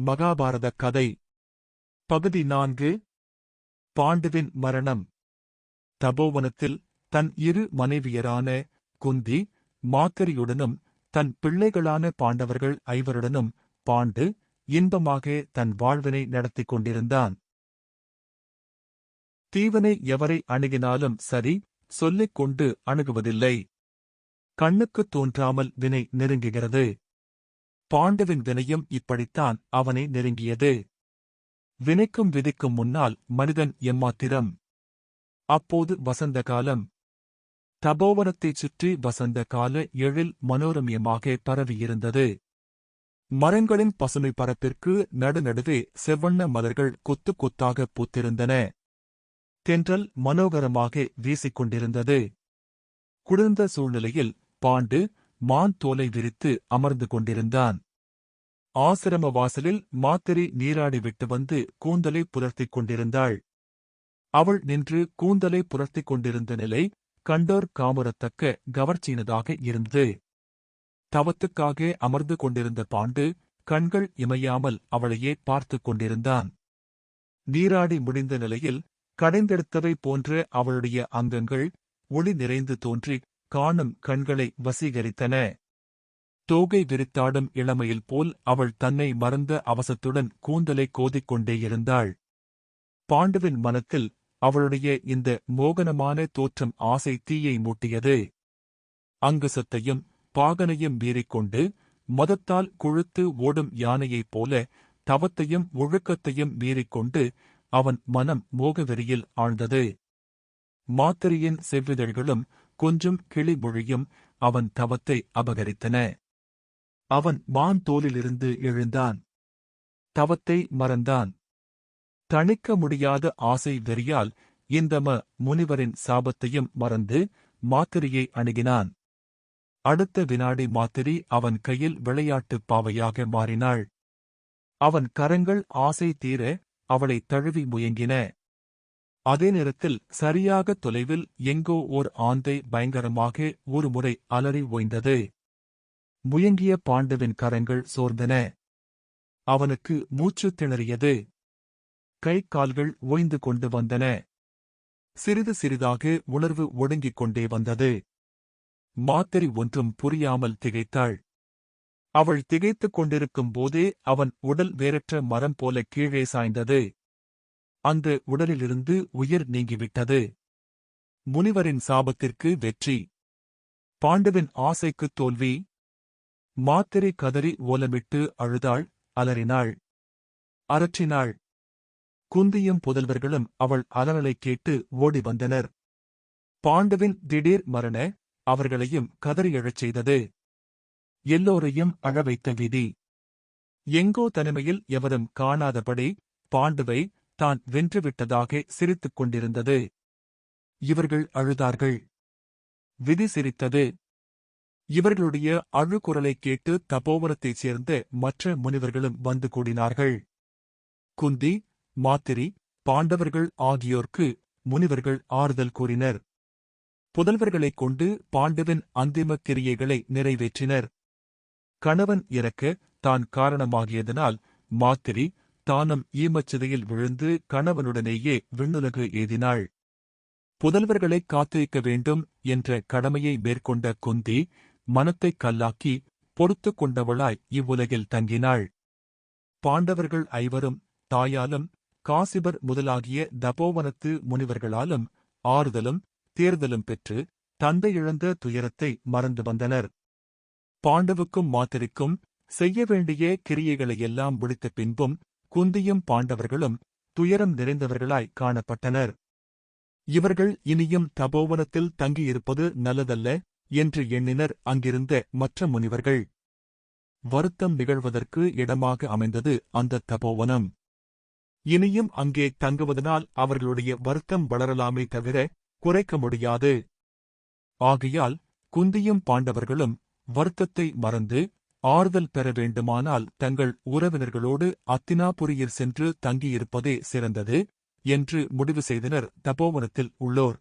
மகாபாரத கதை. பகுதி நான்கு. பாண்டுவின் மரணம். தபோவனத்தில் தன் இரு மனைவியரான குந்தி மாத்தரியுடனும் தன் பிள்ளைகளான பாண்டவர்கள் ஐவருடனும் பாண்டு இன்பமாக தன் வாழ்வினை நடத்திக் கொண்டிருந்தான். தீவனை எவரை அணுகினாலும் சரி சொல்லிக் கொண்டு அணுகுவதில்லை. கண்ணுக்குத் தோன்றாமல் வினை நெருங்குகிறது. பாண்டவின் வினையும் இப்படித்தான் அவனை நெருங்கியது. வினைக்கும் விதிக்கும் முன்னால் மனிதன் எம்மாத்திரம்? அப்போது வசந்த காலம். தபோவனத்தைச் சுற்றி வசந்த கால எழில் மனோரமியமாக பரவியிருந்தது. மரங்களின் பசுமை பரப்பிற்கு நடுநடுவே செவ்வண்ண மலர்கள் கொத்து கொத்தாக பூத்திருந்தன. தென்றல் மனோகரமாக வீசிக் கொண்டிருந்தது. குளிர்ந்த சூழ்நிலையில் பாண்டு மான் தோலை விரித்து அமர்ந்து கொண்டிருந்தான். ஆசிரம வாசலில் மாத்திரை நீராடி விட்டு வந்து கூந்தலை புலர்த்திக் கொண்டிருந்தாள். அவள் நின்று கூந்தலை புலர்த்திக் கொண்டிருந்த நிலை கண்டோர் காமுறத்தக்க கவர்ச்சியினதாக இருந்தது. தவத்துக்காக அமர்ந்து கொண்டிருந்த பாண்டு கண்கள் இமையாமல் அவளையே பார்த்துக் கொண்டிருந்தான். நீராடி முடிந்த நிலையில் கடைந்தெடுத்தவை போன்ற அவளுடைய அங்கங்கள் ஒளி நிறைந்து தோன்றி காணும் கண்களை வசீகரித்தன. தோகை விரித்தாடும் இளமையில் போல் அவள் தன்னை மறந்த அவசத்துடன் கூந்தலை கோதிக்கொண்டே இருந்தாள். பாண்டுவின் மனத்தில் அவளுடைய இந்த மோகனமான தோற்றம் ஆசை தீயை மூட்டியது. அங்குசத்தையும் பாகனையும் மீறிக்கொண்டு மதத்தால் குழுத்து ஓடும் யானையைப் போல தவத்தையும் ஒழுக்கத்தையும் மீறிக்கொண்டு அவன் மனம் மோகவெறியில் ஆழ்ந்தது. மாத்திரையின் செவ்விதழ்களும் கொஞ்சம் கிளிமொழியும் அவன் தவத்தை அபகரித்தன. அவன் மான் தோலிலிருந்து எழுந்தான். தவத்தை மறந்தான். தணிக்க முடியாத ஆசை வெறியால் இந்தம முனிவரின் சாபத்தையும் மறந்து மாத்திரியை அணுகினான். அடுத்த வினாடி மாத்திரி அவன் கையில் விளையாட்டுப் பாவையாக மாறினாள். அவன் கரங்கள் ஆசை தீர அவளை தழுவி முயங்கின. அதே நேரத்தில் சரியாக தொலைவில் எங்கோ ஓர் ஆந்தை பயங்கரமாக ஒருமுறை அலறி ஓய்ந்தது. முயங்கிய பாண்டவின் கரங்கள் சோர்ந்தன. அவனுக்கு மூச்சு திணறியது. கை கால்கள் ஓய்ந்து கொண்டு வந்தன. சிறிது சிறிதாக உணர்வு ஒடுங்கிக் கொண்டே வந்தது. மாத்திரை ஒன்றும் புரியாமல் திகைத்தாள். அவள் திகைத்துக் கொண்டிருக்கும் போதே அவன் உடல் வேறற்ற மரம் போல கீழே சாய்ந்தது. அந்த உடலிலிருந்து உயிர் நீங்கிவிட்டது. முனிவரின் சாபத்திற்கு வெற்றி. பாண்டுவின் ஆசைக்குத் தோல்வி. மாத்திரை கதறி ஓலமிட்டு அழுதாள் அலறினாள். அரற்றினாள். குந்தியும் புதல்வர்களும் அவள் அலறலைக் கேட்டு ஓடி வந்தனர். பாண்டுவின் திடீர் மரண அவர்களையும் கதறி எழச் செய்தது. எல்லோரையும் அழவைத்த விதி. எங்கோ தனிமையில் எவரும் காணாதபடி பாண்டுவை தான் வென்றுவிட்டதாக சிரித்துக் கொண்டிருந்தது. இவர்கள் அழுதார்கள். விதி சிரித்தது. இவர்களுடைய அழுகுரலைக் கேட்டு தபோவனத்தைச் சேர்ந்த மற்ற முனிவர்களும் வந்து கூடினார்கள். குந்தி மாத்திரி பாண்டவர்கள் ஆகியோர்க்கு முனிவர்கள் ஆறுதல் கூறினர். புதல்வர்களைக் கொண்டு பாண்டவின் அந்திம கிரியைகளை நிறைவேற்றினர். கணவன் இறக்க தான் காரணமாகியதனால் மாத்திரி தானும் ஈமச்சிதையில் விழுந்து கணவனுடனேயே விண்ணுலகு ஏதினாள். புதல்வர்களைக் காத்திருக்க வேண்டும் என்ற கடமையை மேற்கொண்ட குந்தி மனத்தைக் கல்லாக்கி பொறுத்துக் கொண்டவளாய் இவ்வுலகில் தங்கினாள். பாண்டவர்கள் ஐவரும் தாயாலும் காசிபர் முதலாகிய தபோவனத்து முனிவர்களாலும் ஆறுதலும் தேர்தலும் பெற்று தந்தை இழந்த துயரத்தை மறந்து வந்தனர். பாண்டவுக்கும் மாத்திரிக்கும் செய்ய வேண்டிய கிரியைகளையெல்லாம் முடித்த பின்பும் குந்தியும் பாண்டவர்களும் துயரம் நிறைந்தவர்களாய் காணப்பட்டனர். இவர்கள் இனியும் தபோவனத்தில் தங்கியிருப்பது நல்லதல்ல என்று எண்ணினர் அங்கிருந்த மற்ற முனிவர்கள். வருத்தம் நிகழ்வதற்கு இடமாக அமைந்தது அந்த தபோவனம். இனியும் அங்கே தங்குவதனால் அவர்களுடைய வருத்தம் வளரலாமே தவிர குறைக்க முடியாது. ஆகையால் குந்தியும் பாண்டவர்களும் வருத்தத்தை மறந்து ஆறுதல் பெற வேண்டுமானால் தங்கள் உறவினர்களோடு அத்தினாபுரியில் சென்று தங்கியிருப்பதே சிறந்தது என்று முடிவு செய்தனர் தபோவனத்தில் உள்ளோர்.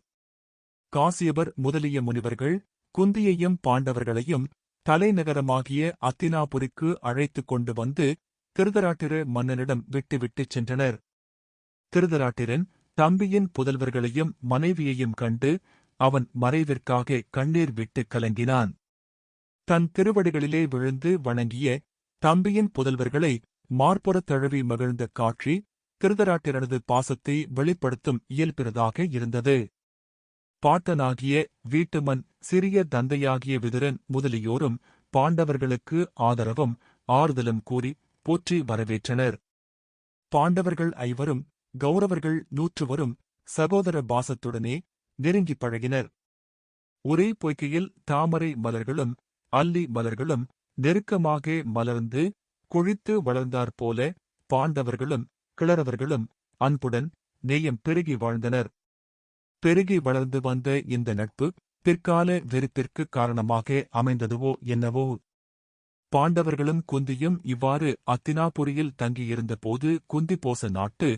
காசியபர் முதலிய முனிவர்கள் குந்தியையும் பாண்டவர்களையும் தலைநகரமாகிய அத்தினாபுரிக்கு அழைத்துக் கொண்டு வந்து திருதராட்டிர மன்னனிடம் விட்டுவிட்டுச் சென்றனர். திருதராட்டிரன் தம்பியின் புதல்வர்களையும் மனைவியையும் கண்டு அவன் மறைவிற்காக கண்ணீர் விட்டு கலங்கினான். தன் திருவடிகளிலே விழுந்து வணங்கிய தம்பியின் புதல்வர்களை மார்புறத் தழுவி மகிழ்ந்த காட்சி திருதராட்டிரனது பாசத்தை வெளிப்படுத்தும் இயல்பிறதாக இருந்தது. பாட்டனாகிய வீட்டுமன் சிறிய தந்தையாகிய விதுரன் முதலியோரும் பாண்டவர்களுக்கு ஆதரவும் ஆறுதலும் கூறி போற்றி வரவேற்றனர். பாண்டவர்கள் ஐவரும் கௌரவர்கள் நூற்றுவரும் சகோதர பாசத்துடனே நெருங்கிப் பழகினர். ஒரே பொய்கையில் தாமரை மலர்களும் அல்லி மலர்களும் நெருக்கமாக மலர்ந்து கொழித்து வளர்ந்தாற்போல பாண்டவர்களும் கிளறவர்களும் அன்புடன் நேயம் பெருகி வாழ்ந்தனர். பெருகி வளர்ந்து வந்த இந்த நட்பு பிற்கால வெறுப்பிற்கு காரணமாக அமைந்ததுவோ என்னவோ? பாண்டவர்களும் குந்தியும் இவ்வாறு அத்தினாபுரியில் தங்கியிருந்தபோது குந்திபோச நாட்டு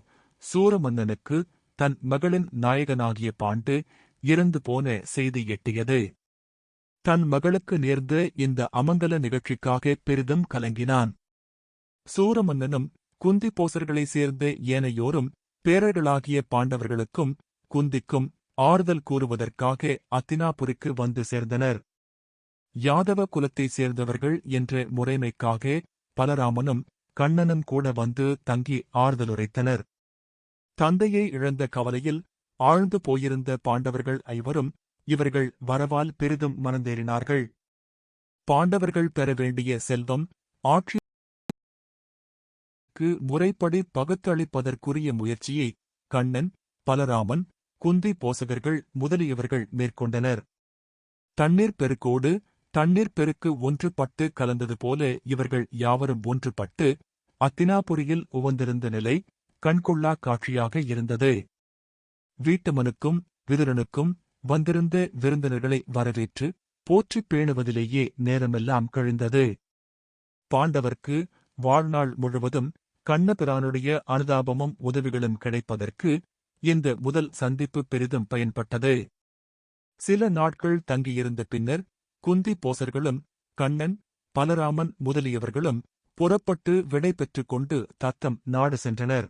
சூரமன்னனுக்கு தன் மகளின் நாயகனாகிய பாண்டு இறந்து போன செய்தி எட்டியது. தன் மகளுக்கு நேர்ந்த இந்த அமங்கல நிகழ்ச்சிக்காக பெரிதும் கலங்கினான். சூரமன்னனும் குந்தி போசர்களைச் சேர்ந்த ஏனையோரும் பேரர்களாகிய பாண்டவர்களுக்கும் குந்திக்கும் ஆறுதல் கூறுவதற்காக அத்தினாபுரிக்கு வந்து சேர்ந்தனர். யாதவ குலத்தைச் சேர்ந்தவர்கள் என்ற முறைமைக்காக பலராமனும் கண்ணனும் கூட வந்து தங்கி ஆறுதலுரைத்தனர். தந்தையை இழந்த கவலையில் ஆழ்ந்து போயிருந்த பாண்டவர்கள் ஐவரும் இவர்கள் வரவால் பெரிதும் மனந்தேறினார்கள். பாண்டவர்கள் பெற வேண்டிய செல்வம் ஆட்சிக்கு முறைப்படி பகுத்தளிப்பதற்குரிய முயற்சியை கண்ணன் பலராமன் குந்தி போசகர்கள் முதலியவர்கள் மேற்கொண்டனர். தண்ணீர் பெருக்கோடு தண்ணீர் பெருக்கு ஒன்றுபட்டு கலந்தது போல இவர்கள் யாவரும் ஒன்றுபட்டு அத்தினாபுரியில் உவந்திருந்த நிலை கண்கொள்ளா காட்சியாக இருந்தது. வீட்டமனுக்கும் விதுரனுக்கும் வந்திருந்த விருந்தினர்களை வரவேற்று போற்றிப் பேணுவதிலேயே நேரமெல்லாம் கழிந்தது. பாண்டவர்க்கு வாழ்நாள் முழுவதும் கண்ணபிரானுடைய அனுதாபமும் உதவிகளும் கிடைப்பதற்கு இந்த முதல் சந்திப்பு பெரிதும் பயன்பட்டது. சில நாட்கள் தங்கியிருந்த பின்னர் குந்தி போசர்களும் கண்ணன் பலராமன் முதலியவர்களும் புறப்பட்டு விடை பெற்றுக் கொண்டு தத்தம் நாடு சென்றனர்.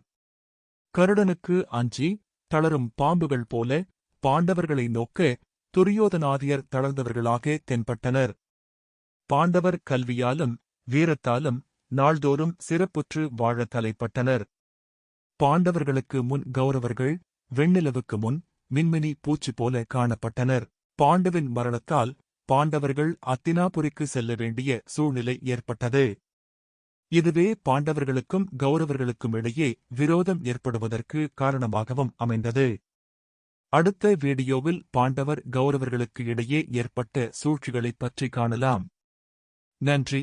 கருடனுக்கு அஞ்சி தளரும் பாம்புகள் போல பாண்டவர்களை நோக்க துரியோதனாதியர் தளர்ந்தவர்களாக தென்பட்டனர். பாண்டவர் கல்வியாலும் வீரத்தாலும் நாள்தோறும் சிறப்புற்று வாழ தலைப்பட்டனர். பாண்டவர்களுக்கு முன் கௌரவர்கள் வெண்ணிலவுக்கு முன் மின்மினி பூச்சி போல காணப்பட்டனர். பாண்டவின் மரணத்தால் பாண்டவர்கள் அத்தினாபுரிக்கு செல்ல வேண்டிய சூழ்நிலை ஏற்பட்டது. இதுவே பாண்டவர்களுக்கும் கௌரவர்களுக்கும் இடையே விரோதம் ஏற்படுவதற்கு காரணமாகவும் அமைந்தது. அடுத்த வீடியோவில் பாண்டவர் கௌரவர்களுக்கு இடையே ஏற்பட்ட சூழ்ச்சிகளைப் பற்றி காணலாம். நன்றி.